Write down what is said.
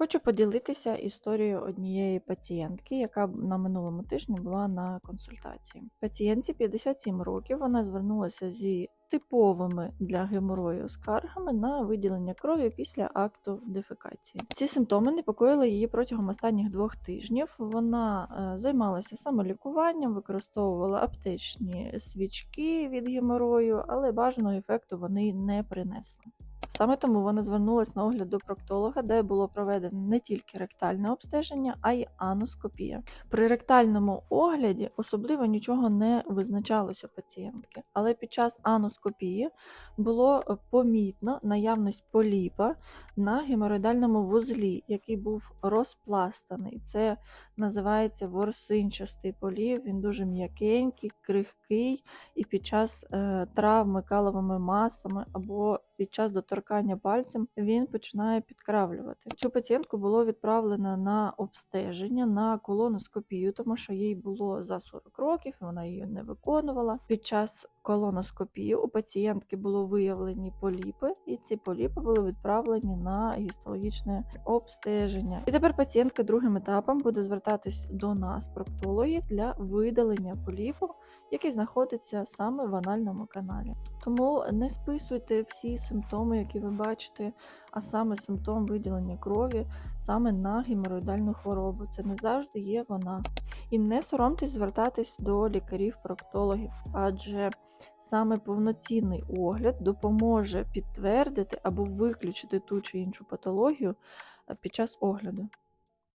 Хочу поділитися історією однієї пацієнтки, яка на минулому тижні була на консультації. Пацієнтці 57 років. Вона звернулася зі типовими для геморою скаргами на виділення крові після акту дефекації. Ці симптоми непокоїли її протягом останніх двох тижнів. Вона е, займалася самолікуванням, використовувала аптечні свічки від геморою, але бажаного ефекту вони не принесли. Саме тому вона звернулася на огляд до проктолога, де було проведено не тільки ректальне обстеження, а й аноскопія. При ректальному огляді особливо нічого не визначалося пацієнтки, але під час аноскопії було е, помітно наявність поліпа на геморроїдальному вузлі, який був розпластаний. Це називається ворсинчастий поліп. Він дуже м'якенький, крихкий, і під час е, травми каловими масами або під час доторкання пальцем він починає підкравлювати. Цю пацієнтку було відправлено на обстеження на колоноскопію, тому що їй було за 40 років, вона її не виконувала. Під час колоноскопії у пацієнтки було виявлені поліпи, і ці поліпи були відправлені на гістологічне обстеження. І тепер пацієнтка другим етапом буде звертатись до нас, проктологів, для видалення поліпу, який знаходиться саме в анальному каналі. Тому не списуйте всі симптоми, які ви бачите, а саме симптом виділення крові саме на геморроїдальну хворобу. Це не завжди є вона. І не соромтесь звертатись до лікарів-проктологів, адже саме повноцінний огляд допоможе підтвердити або виключити ту чи іншу патологію е, під час огляду.